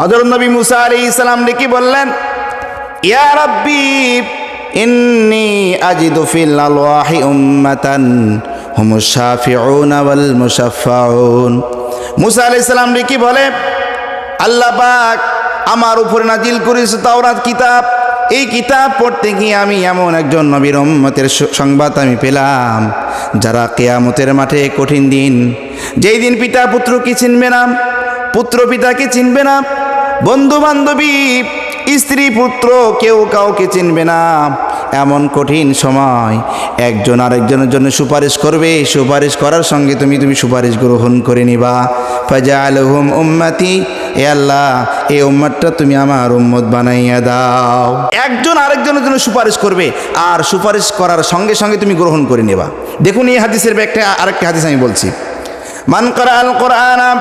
হজরত নবী মুসা আলী ইসলাম ডেকে বললেন, ইয়া রাব্বি, ইন্নি আজিদু ফিল আলওয়াহি উম্মাতান হুমুস শাফিউন ওয়াল মুশাফফাউন। মুসা আলাইহিস সালাম ডেকে বলে, আল্লাহ পাক আমার উপরে নাজিল করেছে তাওরাত কিতাব। এই কিতাব পড়তে গিয়ে আমি এমন একজন নবীর উম্মতের সংবাদ আমি পেলাম, যারা কেয়ামতের মাঠে কঠিন দিন, যেই দিন পিতা পুত্রকে চিনবে না, পুত্র পিতাকে চিনবে না বন্ধু বান্ধবী স্ত্রী, পুত্র কেউ কাউকে চিনবে না। এমন কঠিন সময় একজন আরেকজনের জন্য সুপারিশ করবে। সুপারিশ করার সঙ্গে তুমি তুমি সুপারিশ গ্রহণ করে নিবা। ফাজা আলহুম উম্মাতি, এ আল্লাহ এই উম্মাতটা তুমি আমার উম্মত বানাইয়া দাও। একজন আরেকজনের জন্য সুপারিশ করবে আর সুপারিশ করার সঙ্গে সঙ্গে তুমি গ্রহণ করে নেবা। দেখুন এই হাদিসের একটা, আরেকটা হাদিস আমি বলছি। মান করা আল কোরআন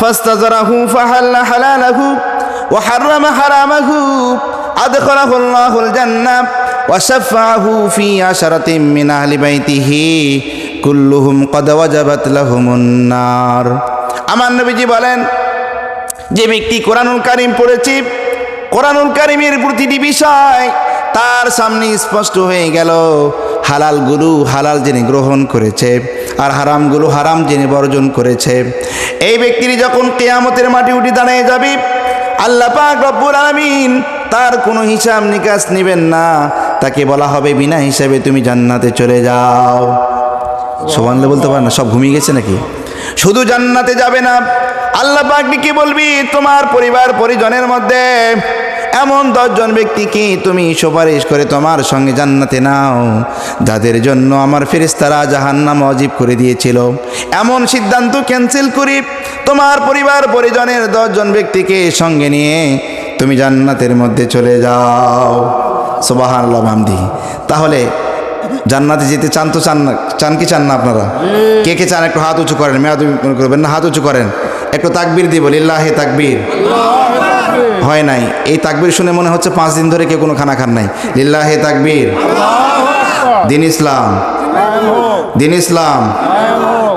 ফাস্তাজরাহু ফাহাল্লা হালালাহু হারামাহু আদখালাহু আল্লাহুল জান্নাহ ওয়া শাফাআহু ফি আশরাতিন মিন আহলি বাইতিহি কুল্লুহুম কদ ওয়াজাবাত লাহুমুন নার আমার নবীজি বলেন, যে ব্যক্তি কোরআনুল কারিম পড়েছে, কোরআনুল কারিমের প্রতিটি বিষয় তার সামনে স্পষ্ট হয়ে গেল হালালগুলো হালাল যিনি গ্রহণ করেছে, আর হারাম হারামগুলো হারাম যিনি বর্জন করেছে। এই ব্যক্তির যখন কেয়ামতের মাটি উঠে দাঁড়িয়ে যাবে আল্লাহ পাক রব্বুল আলামিন তার কোনো হিসাব নিকাশ নেবেন না। তাকে বলা হবে বিনা হিসাবে তুমি জান্নাতে চলে যাও। সোমানলে বলতে পারে না, সব ঘুমিয়ে গেছে নাকি? শুধু জান্নাতে যাবে না। আল্লাহ পাক কি বলবি, তোমার পরিবার পরিজনের মধ্যে এমন দশজন ব্যক্তিকে তুমি সুপারিশ করে তোমার সঙ্গে জান্নাতে নাও? যাদের জন্য আমার ফেরিস্তারা জাহান্নাম অজীব করে দিয়েছিল। এমন সিদ্ধান্ত ক্যান্সেল করি তোমার পরিবার, পরিজনের দশজন ব্যক্তিকে সঙ্গে নিয়ে তুমি জান্নাতের মধ্যে চলে যাও। সোবাহান তাহলে জান্নাতে যেতে চান তো চান না, চান কি চান না আপনারা? কে কে চান? একটু হাত উঁচু করেন মেয়াদ মনে করবেন না, হাত উঁচু করেন। একটু তাকবির দিব লিল্লাহে তাকবির। হয় নাই। এই তাকবির শুনে মনে হচ্ছে পাঁচ দিন ধরে কেউ কোনো খানা খান নাই। লিল্লাহে তাকবির। দিন ইসলাম। দিন ইসলাম।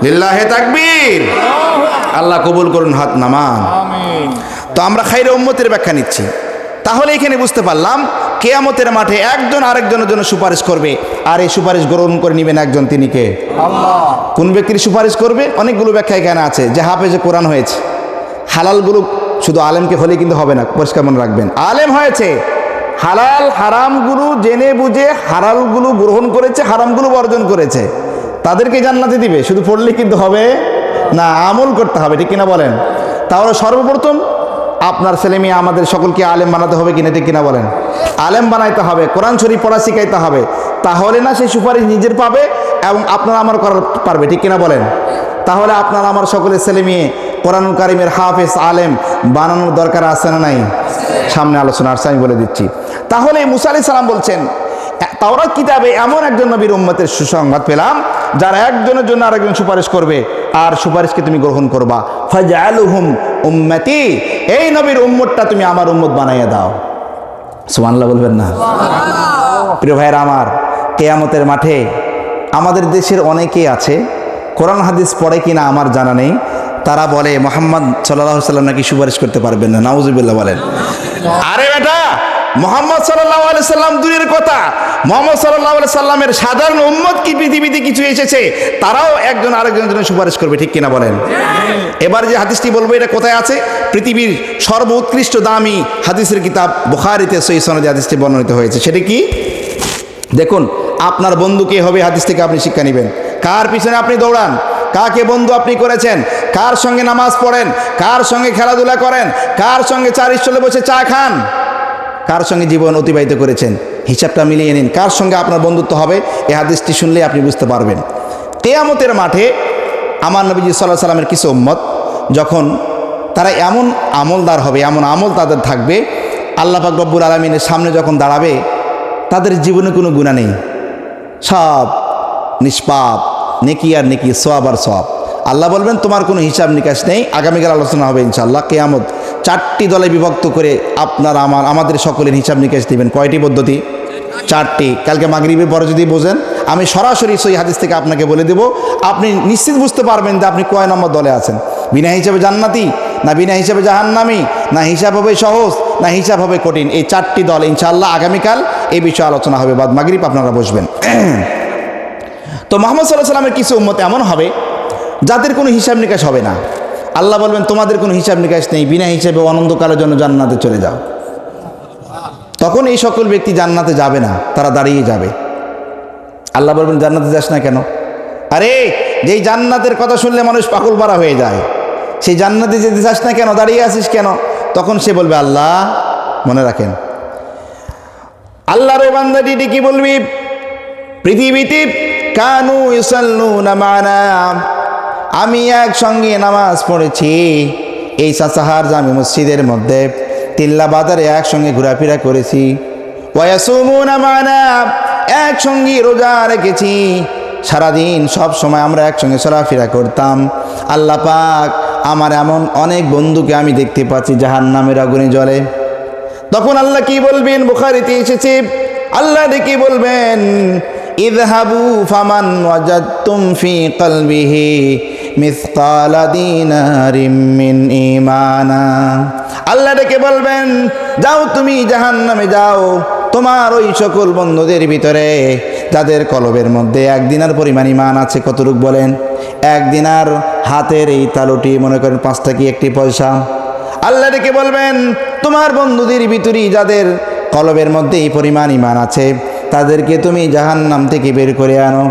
লিল্লাহে তাকবির। আল্লাহ কবুল করুন হাত নামান। তো আমরা খাইরে উম্মতের ব্যাখ্যা নিচ্ছি। তাহলে এখানে বুঝতে পারলাম, কেয়ামতের মাঠে একজন আরেকজনের জন্য সুপারিশ করবে। আর এই সুপারিশ গ্রহণ করে নেবেন একজন, তিনি কে? কোন ব্যক্তির সুপারিশ করবে? অনেকগুলো ব্যাখ্যা এখানে আছে, যে হাফেজে কোরআন হয়েছে। হালালগুলো শুধু আলেমকে হলে কিন্তু হবে না, পরিষ্কার মনে রাখবেন। আলেম হয়েছে, হালাল হারামগুলো জেনে বুঝে হালালগুলো গ্রহণ করেছে, হারামগুলো বর্জন করেছে। তাদেরকে জান্নাতে দিবে, শুধু পড়লে কিন্তু হবে না, আমল করতে হবে, ঠিক কিনা বলেন? তাহলে সর্বপ্রথম আপনার ছেলে মেয়ে আমাদের সকলকে আলেম বানাতে হবে কিনা, ঠিক কিনা বলেন? আলেম বানাইতে হবে, কোরআন শরীফ পড়া শিখাইতে হবে। তাহলে না সেই সুপারিশ নিজের পাবে এবং আপনার আমার করার পারবে, ঠিক কিনা বলেন? তাহলে আপনার আমার সকলের ছেলে মেয়ে কোরআন কারিমের হাফেজ আলেম বানানোর দরকার আছে না নাই? সামনে আলোচনা আসছে আমি বলে দিচ্ছি। তাহলে মুসা আলি সালাম বলছেন তাওরা কিতাবে এমন একজন নবীর উম্মতের সুসংবাদ পেলাম যারা একজনের জন্য আরেকজন সুপারিশ করবে আর সুপারিশকে তুমি গ্রহণ করবা। ফাজআলুহুম উম্মতি এই নবীর উম্মতটা তুমি আমার উম্মত বানাইয়া দাও। সুবহানাল্লাহ বলবেন না? প্রিয় ভাইয়েরা আমার কেয়ামতের মাঠে আমাদের দেশের অনেকেই আছে কোরআন হাদিস পড়ে কিনা আমার জানা নেই তারা বলে, মোহাম্মদ সাল্লাহ সাল্লাম নাকি সুপারিশ করতে পারবেন না। নাউজুবিল্লাহ বলেন। আরে বেটা, মোহাম্মদ সাল্লাহ আলি সাল্লাম দূরের কথা। মোহাম্মদ সাল্লাহ আলি সাল্লামের সাধারণ উম্মত কি পৃথিবীতে কিছু এসেছে? তারাও একজন আরেকজনের জন্য সুপারিশ করবে, ঠিক কিনা বলেন? এবার যে হাদিসটি বলব, এটা কোথায় আছে? পৃথিবীর সর্ব উৎকৃষ্ট দামি হাদিসের কিতাব বুখারিতে সই সনদে হাদিসটি বর্ণিত হয়েছে। সেটা কি? দেখুন, আপনার বন্ধু কে হবে? হাদিস থেকে আপনি শিক্ষা নেবেন। কার পিছনে আপনি দৌড়ান? কাকে বন্ধু আপনি করেছেন? কার সঙ্গে নামাজ পড়েন? কার সঙ্গে খেলাধুলা করেন? কার সঙ্গে চার চলে বসে চা খান? কার সঙ্গে জীবন অতিবাহিত করেছেন? হিসাবটা মিলিয়ে নিন, কার সঙ্গে আপনার বন্ধুত্ব হবে? এ হাদিসটি শুনলে আপনি বুঝতে পারবেন। কেয়ামতের মাঠে আমার নবীজি সাল্লাহ সাল্লামের কিছু উম্মত, যখন তারা এমন আমলদার হবে, এমন আমল তাদের থাকবে, আল্লাহ পাক আলমিনের সামনে যখন দাঁড়াবে, তাদের জীবনে কোনো গুণা নেই। সব নিষ্পাপ। নেকি আর নেকি সোয়াব আর সোয়াব আল্লাহ বলবেন, তোমার কোনো হিসাব নিকাশ নেই। আগামীকাল আলোচনা হবে ইনশাল্লাহ কেয়ামত। চারটি দলে বিভক্ত করে আপনার, আমার, আমাদের সকলের হিসাব নিকাশ দিবেন। কয়টি পদ্ধতি? চারটি। কালকে মাগরিবের পরে যদি বোঝেন, আমি সরাসরি সই হাদিস থেকে আপনাকে বলে দেব, আপনি নিশ্চিত বুঝতে পারবেন যে আপনি কয় নম্বর দলে আছেন। বিনা হিসাবে জান্নাতি, না বিনা হিসাবে জাহান্নামি, না হিসাব হবে সহজ, না হিসাব হবে কঠিন। এই চারটি দল ইনশাআল্লাহ আগামীকাল এই বিষয়ে আলোচনা হবে। বাদ মাগরিব আপনারা বসবেন। তো মোহাম্মদ সাল্লাহ সাল্লামের কিছু উম্মত এমন হবে, যাদের কোনো হিসাব নিকাশ হবে না। আল্লাহ বলবেন, তোমাদের কোনো হিসাব নিকাশ নেই, বিনা হিসেবে অনন্তকালের জন্য জান্নাতে চলে যাও। তখন এই সকল ব্যক্তি জান্নাতে যাবে না, তারা দাঁড়িয়ে যাবে। আল্লাহ বলবেন, জান্নাতে যাস না কেন? আরে, যেই জান্নাতের কথা শুনলে মানুষ পাগল পারা হয়ে যায়। সেই জান্নাতে যেতে চাস না কেন? দাঁড়িয়ে আসিস কেন? তখন সে বলবে, আল্লাহ, মনে রাখেন, আল্লাহর বান্দাটি কি বলবি, পৃথিবীতে কানু ইউসাল্লুনা মানা। আমি একসঙ্গে নামাজ পড়েছি। এই সাসাহার জামি মসজিদের মধ্যে তিল্লা বাজারে একসঙ্গে ঘোরাফেরা করেছি। ওয়াসুমুনা মানা, একসঙ্গে রোজা রেখেছি। সারাদিন সব সময় আমরা একসঙ্গে চলাফেরা করতাম। আল্লাহ পাক আমার এমন অনেক বন্ধুকে আমি দেখতে পাচ্ছি জাহান নামের আগুনে জলে তখন আল্লাহ কি বলবেন? বুখারিতে এসেছে। আল্লাহ ডেকে বলবেন ইদহাবু ফামান ওয়াজাদতুম ফি কলবিহি মিসকালা দিনারিম মিন ঈমানা। আল্লাহ ডেকে বলবেন, যাও তুমি জাহান্নামে যাও, তোমার ওই সকল বন্ধুদের ভিতরে, যাদের কলবের মধ্যে একদিনার পরিমাণ ইমান আছে, কতটুক বলেন? একদিনার হাতের এই তালুটি, মনে করেন পাঁচটা কি একটি পয়সা। আল্লাহ ডেকে বলবেন, তোমার বন্ধুদের ভিতরেই যাদের কলবের মধ্যে এই পরিমাণ ইমান আছে তাদেরকে তুমি জাহান্নাম থেকে বের করে আনো।